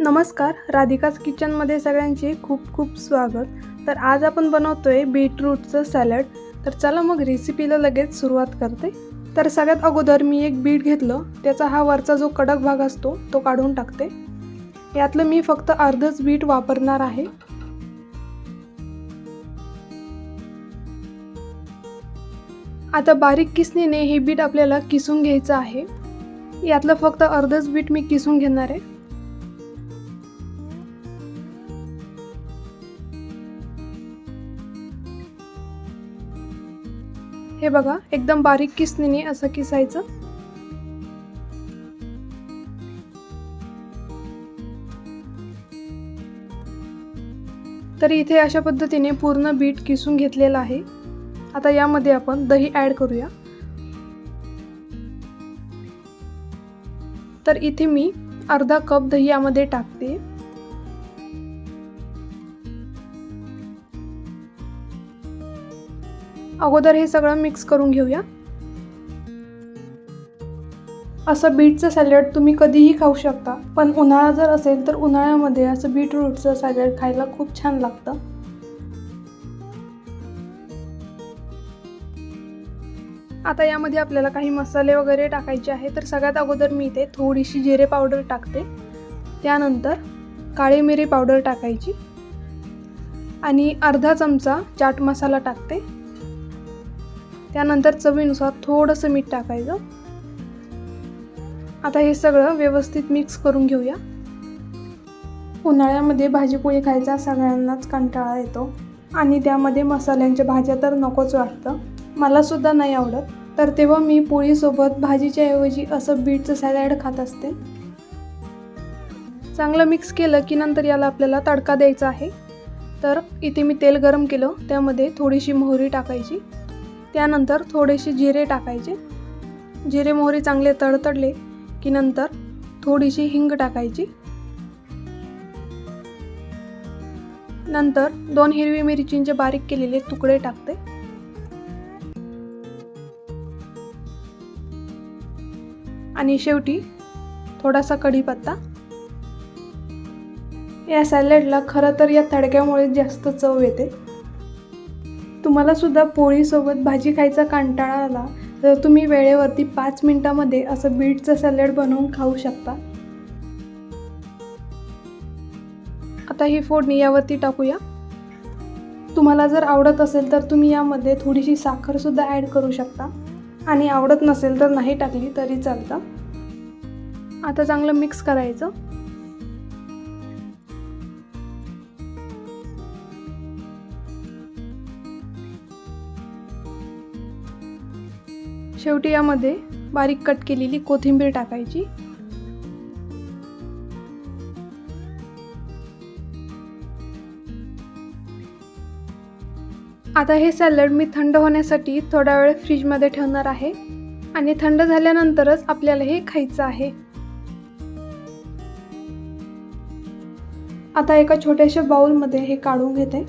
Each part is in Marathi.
नमस्कार राधिकाच किचनमध्ये सगळ्यांचे खूप खूप स्वागत. तर आज आपण बनवतो आहे बीटरूटचं सॅलड तर चला मग रेसिपीला लगेच सुरुवात करते. तर सगळ्यात अगोदर मी एक बीट घेतलं. त्याचा हा वरचा जो कडक भाग असतो तो काढून टाकते. यातलं मी फक्त अर्धच बीट वापरणार आहे. आता बारीक किसणीने हे बीट आपल्याला किसून घ्यायचं आहे. यातलं फक्त अर्धच बीट मी किसून घेणार आहे. हे बघा एकदम बारीक किसणीने असं किसायचं. तर इथे अशा पद्धतीने पूर्ण बीट किसून घेतलेलं आहे. आता यामध्ये आपण दही ॲड करूया. तर इथे मी अर्धा कप दही यामध्ये टाकते. अगोदर हे सगळं मिक्स करून घेऊया. असं बीटचं सॅलड तुम्ही कधीही खाऊ शकता. पण उन्हाळा जर असेल तर उन्हाळ्यामध्ये असं बीटरूटचं सॅलड खायला खूप छान लागतं. आता यामध्ये आपल्याला काही मसाले वगैरे टाकायचे आहे तर सगळ्यात अगोदर मी इथे थोडीशी जिरे पावडर टाकते. त्यानंतर काळी मिरी पावडर टाकायची. आणि अर्धा चमचा चाट मसाला टाकते. त्यानंतर चवीनुसार थोडंसं मीठ टाकायचं. आता हे सगळं व्यवस्थित मिक्स करून घेऊया. उन्हाळ्यामध्ये भाजीपोळी खायचा सगळ्यांनाच कंटाळा येतो आणि त्यामध्ये मसाल्यांच्या भाज्या तर नकोच वाटतं. मलासुद्धा नाही आवडत. तर तेव्हा मी पोळीसोबत भाजीच्या ऐवजी असं बीटचं सॅलॅड खात असते. चांगलं मिक्स केलं की नंतर याला आपल्याला तडका द्यायचा आहे. तर इथे मी तेल गरम केलं. त्यामध्ये थोडीशी मोहरी टाकायची. त्यानंतर थोडेसे जिरे टाकायचे. जिरे मोहरी चांगले तडतडले की नंतर थोडीशी हिंग टाकायची. नंतर दोन हिरवी मिरचींचे बारीक केलेले तुकडे टाकते. आणि शेवटी थोडासा कढीपत्ता. या सॅलडला खरं तर या तडक्यामुळे जास्त चव येते. तुम्हालासुद्धा पोळीसोबत भाजी खायचा कंटाळा आला तर तुम्ही वेळेवरती पाच मिनटामध्ये असं बीटचं सॅलड बनवून खाऊ शकता. आता ही फोडणी यावरती टाकूया. तुम्हाला जर आवडत असेल तर तुम्ही यामध्ये थोडीशी साखरसुद्धा ॲड करू शकता. आणि आवडत नसेल तर नाही टाकली तरी चालतं. आता चांगलं मिक्स करायचं. शेवटी यामध्ये बारीक कट केलेली कोथिंबीर टाकायची. आता हे सॅलड मी थंड होण्यासाठी थोडा वेळ फ्रीजमध्ये ठेवणार आहे आणि थंड झाल्यानंतरच आपल्याला हे खायचं आहे. आता एका छोट्याशा बाउलमध्ये हे काढून घेते.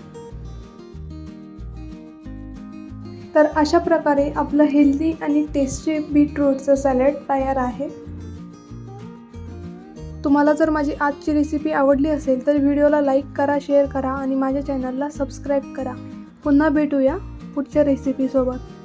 तर अशा प्रकारे आपलं हेल्दी आणि टेस्टी बीटरूटचं सॅलड तयार आहे. तुम्हाला जर माझी आजची रेसिपी आवडली असेल तर व्हिडिओला लाईक करा शेअर करा आणि माझ्या चॅनलला सबस्क्राईब करा. पुन्हा भेटूया पुढच्या रेसिपीसोबत